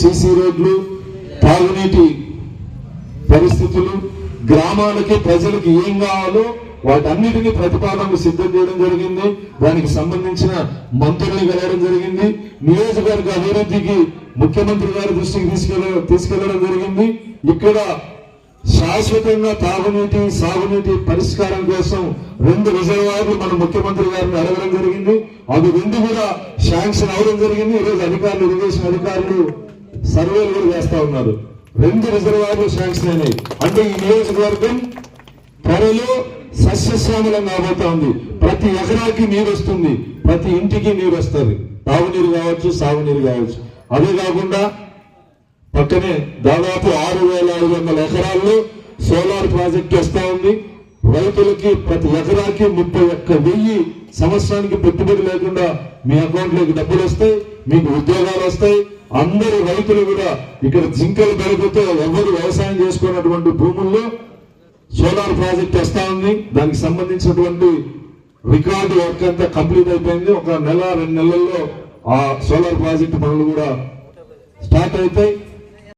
CC రోడ్లు తాగునీటి పరిస్థితులు గ్రామాలకి ప్రజలకు ఏం కావాలో వాటన్నిటిని ప్రతిపాదనలు సిద్ధం చేయడం జరిగింది. దానికి సంబంధించిన మంత్రుల్ని కలవడం జరిగింది. నియోజకవర్గ అభివృద్ధికి ముఖ్యమంత్రి గారి దృష్టికి తీసుకెళ్ళ తీసుకెళ్ళడం జరిగింది. ఇక్కడ శాశ్వతంగా తాగునీటి సాగునీటి పరిష్కారం కోసం రెండు రిజర్వాయర్లు మన ముఖ్యమంత్రి గారిని అడగడం జరిగింది. అవి రెండు కూడా శాంక్షన్ అవడం జరిగింది. ఈరోజు అధికారులు ఇరిగేషన్ అధికారులు సర్వేలు కూడా చేస్తా ఉన్నారు. రెండు రిజర్వాయర్లు శాంక్షన్ అయినాయి. అంటే ఈ నియోజకవర్గం త్వరలో సస్యశ్యామలం కాబోతా ఉంది ప్రతి ఎకరాకి నీరు వస్తుంది. ప్రతి ఇంటికి నీరు వస్తుంది. తాగునీరు కావచ్చు సాగునీరు కావచ్చు. అదే కాకుండా పక్కనే దాదాపు ఆరు వేల ఐదు వందల ఎకరాల్లో సోలార్ ప్రాజెక్ట్ వస్తా ఉంది. రైతులకి ప్రతి ఎకరాకి ముప్పై ఒక్క వెయ్యి సంవత్సరానికి పెట్టుబడి లేకుండా మీ అకౌంట్లోకి డబ్బులు వస్తాయి. మీకు ఉద్యోగాలు వస్తాయి అందరు రైతులు కూడా ఇక్కడ జింకలు పెరిగితే ఎవరు వ్యవసాయం చేసుకున్నటువంటి భూముల్లో సోలార్ ప్రాజెక్ట్ వస్తా ఉంది. దానికి సంబంధించినటువంటి రికార్డు వర్క్ అంతా కంప్లీట్ అయిపోయింది. ఒక నెల రెండు నెలల్లో ఆ సోలార్ ప్రాజెక్ట్ పనులు కూడా స్టార్ట్ అవుతాయి.